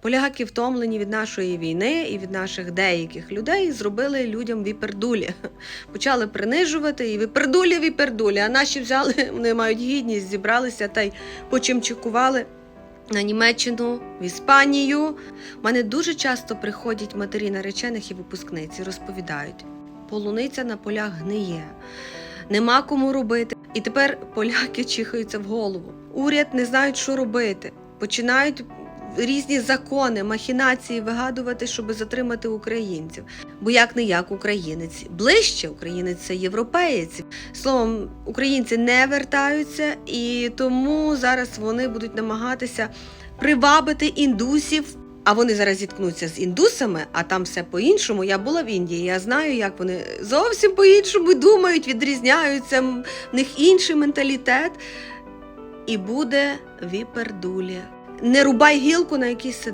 Поляки втомлені від нашої війни і від наших деяких людей зробили людям віпердулі. Почали принижувати і віпердулі, віпердулі. А наші взяли, вони мають гідність, зібралися та й почимчикували на Німеччину, в Іспанію. У мене дуже часто приходять матері наречених і випускниці, розповідають: полуниця на полях гниє, нема кому робити. І тепер поляки чихаються в голову. Уряд не знають, що робити. Починають різні закони, махінації вигадувати, щоб затримати українців. Бо як не як українець ближче, українець це європеєць. Словом, українці не вертаються, і тому зараз вони будуть намагатися привабити індусів. А вони зараз зіткнуться з індусами, а там все по-іншому. Я була в Індії. Я знаю, як вони зовсім по-іншому думають, відрізняються. В них інший менталітет. І буде віпердулі. Не рубай гілку, на якій сидиш.